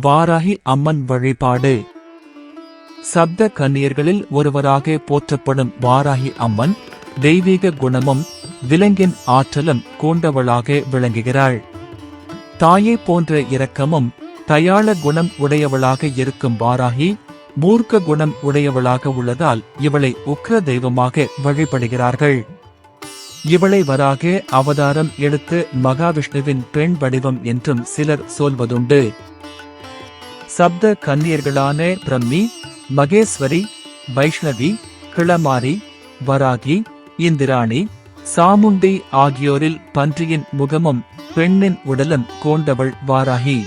வாராகி அம்மன் வழிபாடு. சப்த கன்னியர்களில் ஒருவராக போற்றப்படும் வாராகி அம்மன் தெய்வீக குணமும் விலங்கின் ஆற்றலும் கூண்டவளாக விளங்குகிறாள். தாயை போன்ற இரக்கமும் தயாள குணம் உடையவளாக இருக்கும் வாராகி மூர்க்க குணம் உடையவளாக உள்ளதால் இவளை உக்ர தெய்வமாக வழிபடுகிறார்கள். இவளை வராக அவதாரம் எடுத்து மகாவிஷ்ணுவின் பெண் வடிவம் என்றும் சிலர் சொல்வதுண்டு. சப்த கன்னியர்களான பிரம்மி மகேஸ்வரி வைஷ்ணவி கிளமாரி வராகி இந்திராணி சாமுண்டி ஆகியோரில் பன்றியின் முகமும் பெண்ணின் உடலும் கோண்டவள் வாராகி.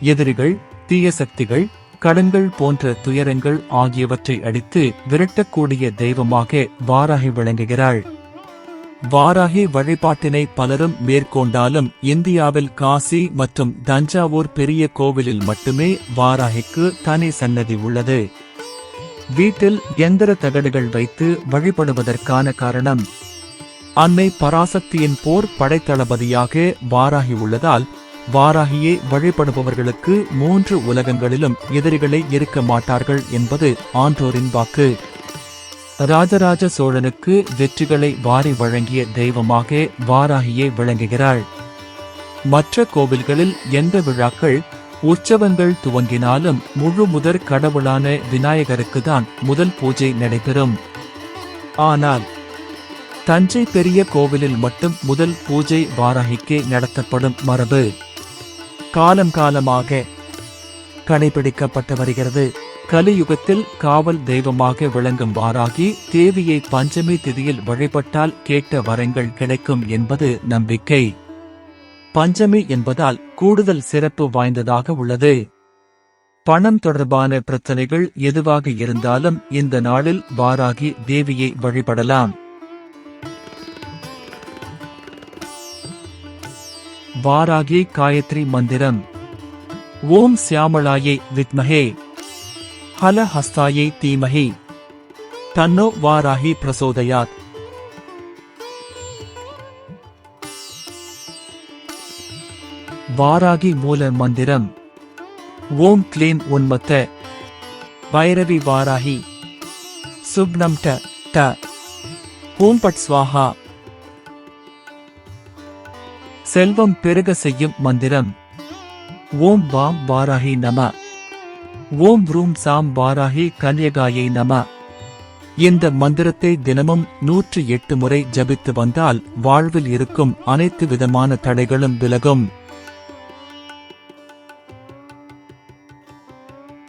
எதிரிகள் தீய சக்திகள் கடன்கள் போன்ற துயரங்கள் ஆகியவற்றை அடித்து விரட்டக்கூடிய தெய்வமாக வாராகி விளங்குகிறாள். வாராகி வழிபாட்டினை பலரும் மேற்கொண்டாலும் இந்தியாவில் காசி மற்றும் தஞ்சாவூர் பெரிய கோவிலில் மட்டுமே வாராகிக்கு தனி சன்னதி உள்ளது. வீட்டில் எந்திர தகடுகள் வைத்து வழிபடுவதற்கான காரணம். அன்னை பராசக்தியின் போர் படைத்தளபதியாக வாராகி உள்ளதால் வாராகியை வழிபடுபவர்களுக்கு மூன்று உலகங்களிலும் எதிரிகளை இருக்க மாட்டார்கள் என்பது ஆன்றோரின் வாக்கு. ராஜராஜ சோழனுக்கு வெற்றிகளை வாரி வழங்கிய தெய்வமாக வாராகியே விளங்குகிறாள். மற்ற கோவில்களில் எந்த விழாக்கள் உற்சவங்கள் துவங்கினாலும் முழு முதற் கடவுளான விநாயகருக்கு தான் முதல் பூஜை நடைபெறும். ஆனால் தஞ்சை பெரிய கோவிலில் மட்டும் முதல் பூஜை வாராகிக்கு நடத்தப்படும் மரபு. காலம் காலமாக கடைபிடிக்கப்பட்டு வருகிறது. கலியுகத்தில் காவல் தெய்வமாக விளங்கும் வாராகி தேவியை பஞ்சமி திதியில் வழிபட்டால் கேட்ட வரங்கள் கிடைக்கும் என்பது நம்பிக்கை. பஞ்சமி என்பதால் கூடுதல் சிறப்பு வாய்ந்ததாக உள்ளது. பணம் தொடர்பான பிரச்சனைகள் எதுவாக இருந்தாலும் இந்த நாளில் வாராகி தேவியை வழிபடலாம். வாராகி காயத்ரி மந்திரம். ஓம் சியாமளாயை வித்மஹே. ஹல ஹஸ்தாயை தீமஹி தன்னோ வாராகி பிரசோதயாத் வாராகி மூல மந்திரம் ஓம் க்ளீம் உன்மத்த பைரவி வாராகி சுப்னம் ட ட ஓம் பட் ஸ்வாஹா செல்வம் பெருக செய்யும் மந்திரம் ஓம் வாம் வாராகி நம ஓம் ரூம் சாம் வாராகி கன்யகாயை நம. இந்த மந்திரத்தை தினமும் நூற்று எட்டு முறை ஜபித்து வந்தால் வாழ்வில் இருக்கும் அனைத்து விதமான தடைகளும் விலகும்.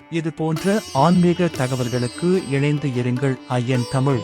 இது போன்ற ஆன்மீக தகவல்களுக்கு இணைந்து இருங்கள் ஐயன் தமிழ்.